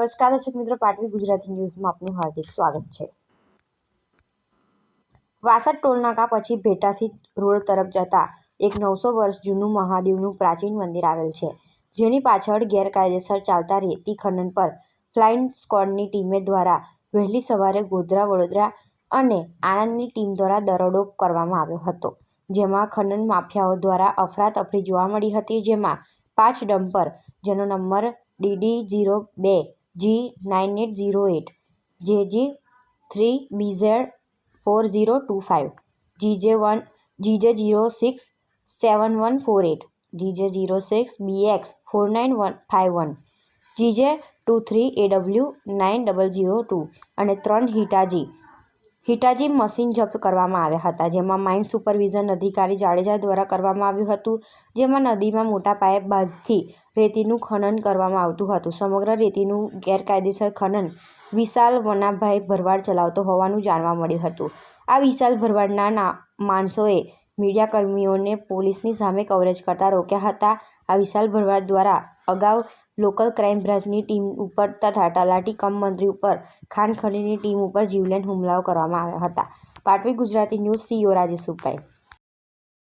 નમસ્કાર, દર્શક મિત્રો. પાટવી ગુજરાતી ન્યૂઝમાં આપનું હાર્દિક સ્વાગત છે. વાસદ ટોલનાકા પછી ભેટાસી રોડ તરફ જતા એક નવસો વર્ષ જૂનું મહાદેવનું પ્રાચીન મંદિર આવેલ છે, જેની પાછળ ગેરકાયદેસર ચાલતા રેતી ખનન પર ફ્લાઇંગ સ્કોડની ટીમે દ્વારા વહેલી સવારે ગોધરા, વડોદરા અને આણંદની ટીમ દ્વારા દરોડો કરવામાં આવ્યો હતો, જેમાં ખનન માફિયાઓ દ્વારા અફરાતફરી જોવા મળી હતી, જેમાં પાંચ ડમ્પર, જેનો નંબર ડીડી જીરો બે G nine eight zero eight. JG three BZ four zero two five. GJ one GJ zero six seven one four eight. GJ zero six BX four nine one five one. GJ two three AW nine double zero two. અને ત્રણ હિટાજી. હિટાજી machine જપ્ત કરવામાં આવ્યા હતા, જેમાં mine supervision અધિકારી જાડેજા દ્વારા કરવામાં આવ્યું હતું, જેમાં નદીમાં મોટા પાયે બાજથી રેતીનું ખનન કરવામાં આવતું હતું. સમગ્ર રેતીનું ગેરકાયદેસર ખનન વિશાલ વનાભાઈ ભરવાડ ચલાવતો હોવાનું જાણવા મળ્યું હતું. આ વિશાલ ભરવાડના માણસોએ મીડિયાકર્મીઓને પોલીસની સામે કવરેજ કરતા રોક્યા હતા. આ વિશાલ ભરવાડ દ્વારા અગાઉ લોકલ ક્રાઇમ બ્રાન્ચની ટીમ ઉપર તથા તલાટી કમ મંત્રી ઉપર ખાનખનીની ટીમ ઉપર જીવલેણ હુમલાઓ કરવામાં આવ્યા હતા. પાટવી ગુજરાતી ન્યૂઝ સીઓ રાજેશ સુભાઈ